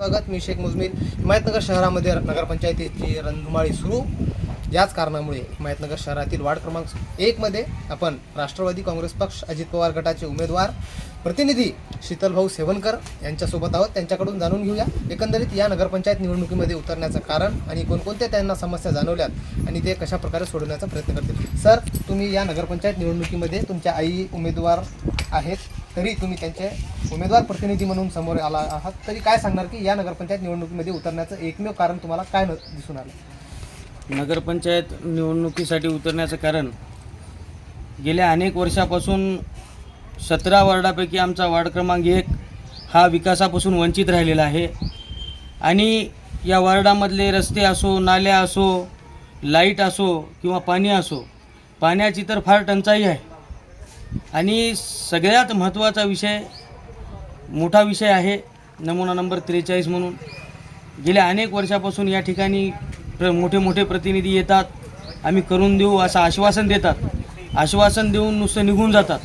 स्वागत मी शेख मुजमीर हिमायतनगर शहरामध्ये नगरपंचायतीची रणधुमाळी सुरू. याच कारणामुळे हिमायतनगर शहरातील वार्ड क्रमांक एकमध्ये आपण राष्ट्रवादी काँग्रेस पक्ष अजित पवार गटाचे उमेदवार प्रतिनिधी शीतलभाऊ सेवनकर यांच्यासोबत आहोत. त्यांच्याकडून जाणून घेऊया. एकंदरीत या नगरपंचायत निवडणुकीमध्ये उतरण्याचं कारण आणि कोणकोणत्या त्यांना समस्या जाणवल्यात आणि ते कशा प्रकारे सोडवण्याचा प्रयत्न करतील? सर तुम्ही या नगरपंचायत निवडणुकीमध्ये तुमच्या आई उमेदवार आहेत. तरी तुम्ही त्यांचे उमेदवार प्रतिनिधी म्हणून समोर आला आहात. तरी काय सांगणार की या नगरपंचायत निवडणुकीमध्ये उतरण्याचं एकमेव कारण तुम्हाला काय न- दिसून आलं? नगरपंचायत निवडणुकीसाठी उतरण्याचं कारण गेल्या अनेक वर्षापासून सतरा वार्डापैकी आमचा वार्ड क्रमांक एक हा विकासापासून वंचित राहिलेला आहे. आणि या वार्डामधले रस्ते असो नाल्या असो लाइट असो किंवा पाणी असो पाण्याची तर फार टंचाई आहे. आणि सगळ्यात महत्त्वाचा विषय मोठा विषय आहे नमुना नंबर त्रेचाळीस म्हणून. गेल्या अनेक वर्षापासून या ठिकाणी प्र मोठे मोठे प्रतिनिधी येतात. आम्ही करून देऊ असं आश्वासन देतात. आश्वासन देऊन नुसतं निघून जातात.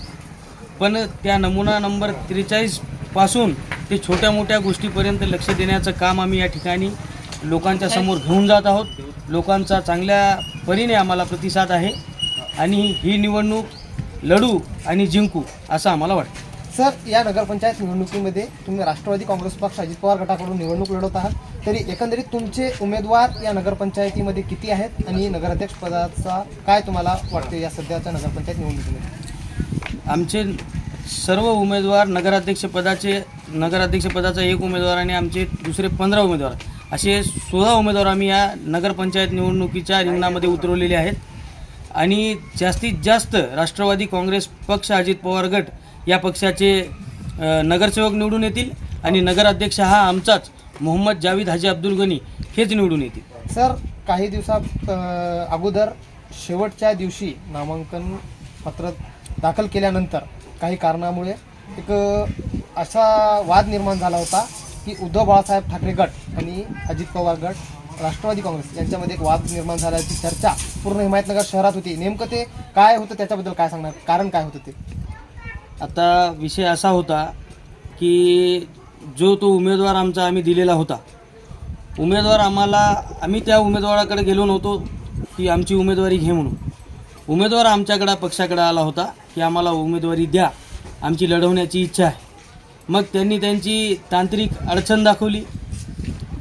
पण त्या नमुना नंबर त्रेचाळीसपासून ते छोट्या मोठ्या गोष्टीपर्यंत लक्ष देण्याचं काम आम्ही या ठिकाणी लोकांच्या समोर घेऊन जात आहोत. लोकांचा चांगल्या परीने आम्हाला प्रतिसाद आहे. आणि ही निवडणूक लढू आणि जिंकू असं आम्हाला वाटतं. सर या नगरपंचायत निवडणुकीमध्ये तुम्ही राष्ट्रवादी काँग्रेस पक्ष अजित पवार गटाकडून निवडणूक लढवत आहात. तरी एकंदरीत तुमचे उमेदवार या नगरपंचायतीमध्ये किती आहेत आणि नगराध्यक्ष पदाचा काय तुम्हाला वाटते या सध्याच्या नगरपंचायत निवडणुकीमध्ये? आमचे सर्व उमेदवार नगराध्यक्षपदाचे नगराध्यक्षपदाचा एक उमेदवार आणि आमचे दुसरे पंधरा उमेदवार. असे सोळा उमेदवार आम्ही या नगरपंचायत निवडणुकीच्या रिंगणामध्ये उतरवलेले आहेत. आणि जास्तीत जास्त राष्ट्रवादी काँग्रेस पक्ष अजित पवार गट या पक्षाचे नगरसेवक निवडून येतील आणि नगराध्यक्ष हा आमचाच मोहम्मद जावेद हाजी अब्दुल गनी हेच निवडून येतील. सर काही दिवसात अगोदर शेवटच्या दिवशी नामांकन पत्र दाखल केल्यानंतर काही कारणामुळे एक असा वाद निर्माण झाला होता की उद्धव बाळासाहेब ठाकरे गट आणि अजित पवार गट राष्ट्रवादी काँग्रेस यांच्यामध्ये एक वाद निर्माण झाल्याची चर्चा पूर्ण हिमायतनगर शहरात होती. नेमकं ते काय होतं त्याच्याबद्दल काय सांगणार? कारण काय होतं ते? आता विषय असा होता की जो तो उमेदवार आमचा आम्ही दिलेला होता. उमेदवार आम्हाला आम्ही त्या उमेदवाराकडे गेलो नव्हतो की आमची उमेदवारी घे म्हणून. उमेदवार आमच्याकडं पक्षाकडे आला होता की आम्हाला उमेदवारी द्या. आमची लढवण्याची इच्छा आहे. मग त्यांनी त्यांची तांत्रिक अडचण दाखवली.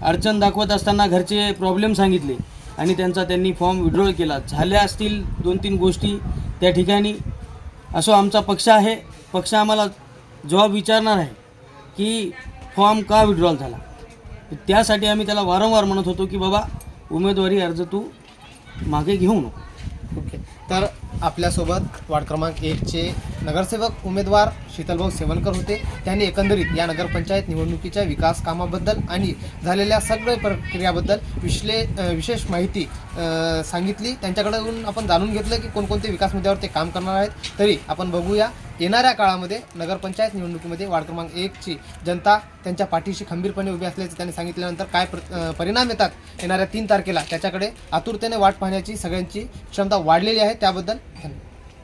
अडचण दाखवत असताना घरचे प्रॉब्लेम सांगितले. आणि त्यांचा त्यांनी फॉर्म विड्रॉल केला. झाल्या असतील दोन तीन गोष्टी त्या ठिकाणी. असो आमचा पक्ष आहे. पक्ष आम्हाला जवाब विचारणार आहे की फॉर्म का विड्रॉल झाला? त्यासाठी आम्ही त्याला वारंवार म्हणत होतो की बाबा उमेदवारी अर्ज तू मागे घेऊ नको. ओके. तर आपल्यासोबत वार्ड क्रमांक एकचे नगरसेवक उमेदवार शीतलभाऊ सेवनकर होते. त्यांनी एकंदरीत या नगरपंचायत निवडणुकीच्या विकास कामाबद्दल आणि झालेल्या सगळ्या प्रक्रियाबद्दल विश्ले विशेष माहिती सांगितली. त्यांच्याकडून आपण जाणून घेतलं की कोणकोणते विकास मुद्द्यावर ते काम करणार आहेत. तरी आपण बघूया येणाऱ्या काळामध्ये नगरपंचायत निवडणुकीमध्ये वार्ड क्रमांक एकची जनता त्यांच्या पाठीशी खंबीरपणे उभी असल्याचे त्यांनी सांगितल्यानंतर काय प्र परिणाम येतात येणाऱ्या तीन तारखेला? त्याच्याकडे आतुरतेने वाट पाहण्याची सगळ्यांची क्षमता वाढलेली आहे. त्याबद्दल धन्यवाद.